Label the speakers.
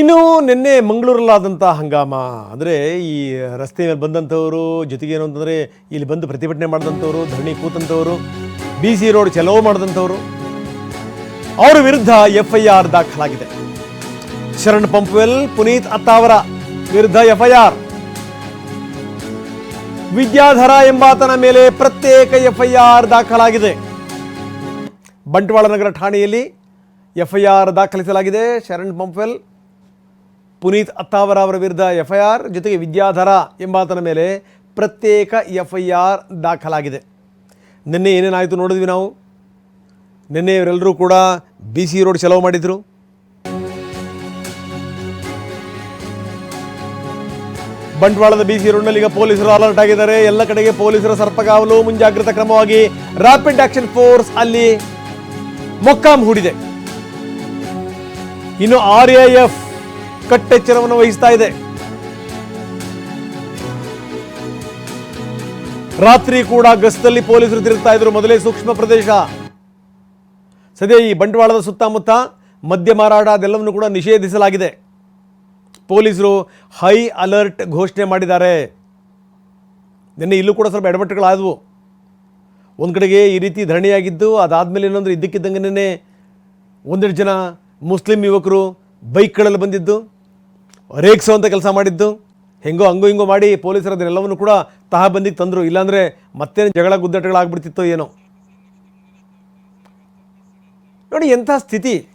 Speaker 1: ಇನ್ನು ನಿನ್ನೆ ಮಂಗಳೂರಲ್ಲಾದಂಥ ಹಂಗಾಮ. ಅಂದರೆ ಈ ರಸ್ತೆ ಮೇಲೆ ಬಂದಂಥವರು, ಜೊತೆಗೆ ಏನು ಅಂತಂದರೆ ಇಲ್ಲಿ ಬಂದು ಪ್ರತಿಭಟನೆ ಮಾಡಿದಂಥವರು, ಧರಣಿ ಕೂತಂಥವರು, ಬಿ ಸಿ ರೋಡ್ ಚಲೋ ಮಾಡಿದಂಥವರು, ಅವರ ವಿರುದ್ಧ ಎಫ್ ಐ ಆರ್ ದಾಖಲಾಗಿದೆ. ಶರಣ್ ಪಂಪ್ವೆಲ್, ಪುನೀತ್ ಅತ್ತಾವರ ವಿರುದ್ಧ ಎಫ್ ಐ ಆರ್ ವಿದ್ಯಾಧರ ಎಂಬಾತನ ಮೇಲೆ ಪ್ರತ್ಯೇಕ ಎಫ್ ಐ ಆರ್ ದಾಖಲಾಗಿದೆ. ಬಂಟ್ವಾಳ ನಗರ ಠಾಣೆಯಲ್ಲಿ ಎಫ್ ಐ ಆರ್ ದಾಖಲಿಸಲಾಗಿದೆ. ಶರಣ್ ಪಂಪ್ವೆಲ್ ಪುನೀತ್ ಅತ್ತಾವರ ಅವರ ವಿರುದ್ಧ ಆರ್ ಜೊತೆಗೆ ವಿದ್ಯಾಧರ ಎಂಬಾತನ ಮೇಲೆ ಪ್ರತ್ಯೇಕ ಎಫ್ ಐ ಆರ್ ದಾಖಲಾಗಿದೆ. ನಿನ್ನೆ ಏನೇನಾಯಿತು ನೋಡಿದ್ವಿ ನಾವು? ನಿನ್ನೆ ಇವರೆಲ್ಲರೂ ಕೂಡ ಬಿ ಸಿ ರೋಡ್ ಚಲೋ ಮಾಡಿದರು. ಬಂಟ್ವಾಳದ ಬಿ ಸಿ ರೋಡ್ನಲ್ಲಿ ಈಗ ಪೊಲೀಸರು ಅಲರ್ಟ್ ಆಗಿದ್ದಾರೆ. ಎಲ್ಲ ಕಡೆಗೆ ಪೊಲೀಸರ ಸರ್ಪಗಾವಲು ಮುಂಜಾಗ್ರತಾ ಕ್ರಮವಾಗಿ ರಾಪಿಡ್ ಆಕ್ಷನ್ ಫೋರ್ಸ್ ಅಲ್ಲಿ ಮೊಕ್ಕಾಂ ಹೂಡಿದೆ. ಇನ್ನು ಆರ್ ಎಫ್ ಕಟ್ಟೆಚ್ಚರವನ್ನು ವಹಿಸ್ತಾ ಇದೆ. ರಾತ್ರಿ ಕೂಡ ಗಸ್ತಲ್ಲಿ ಪೊಲೀಸರು ತಿರುಗ್ತಾ ಇದ್ರು. ಮೊದಲೇ ಸೂಕ್ಷ್ಮ ಪ್ರದೇಶ. ಸದ್ಯ ಈ ಬಂಡವಾಳದ ಸುತ್ತಮುತ್ತ ಮದ್ಯ ಮಾರಾಟ ಅದೆಲ್ಲವನ್ನು ಕೂಡ ನಿಷೇಧಿಸಲಾಗಿದೆ. ಪೊಲೀಸರು ಹೈ ಅಲರ್ಟ್ ಘೋಷಣೆ ಮಾಡಿದ್ದಾರೆ. ನಿನ್ನೆ ಇಲ್ಲೂ ಕೂಡ ಸ್ವಲ್ಪ ಎಡವಟ್ಟುಗಳಾದವು. ಒಂದು ಕಡೆಗೆ ಈ ರೀತಿ ಧರಣಿಯಾಗಿದ್ದು, ಅದಾದಮೇಲೆ ಏನಂದ್ರೆ ಇದ್ದಕ್ಕಿದ್ದಂಗೆ ಒಂದೆರಡು ಜನ ಮುಸ್ಲಿಂ ಯುವಕರು ಬೈಕ್ಗಳಲ್ಲಿ ಬಂದಿದ್ದು. ರೇಗ್ಸೋವಂಥ ಕೆಲಸ ಮಾಡಿದ್ದು. ಹೆಂಗೋ ಹಂಗೋ ಹಿಂಗೋ ಮಾಡಿ ಪೊಲೀಸರು ಅದನ್ನೆಲ್ಲವನ್ನು ಕೂಡ ತಹಬಂದಿಗೆ ತಂದರು. ಇಲ್ಲಾಂದರೆ ಮತ್ತೆ ಜಗಳ ಗುದ್ದಾಟಗಳಾಗ್ಬಿಡ್ತಿತ್ತೋ ಏನೋ. ನೋಡಿ ಎಂಥ ಸ್ಥಿತಿ.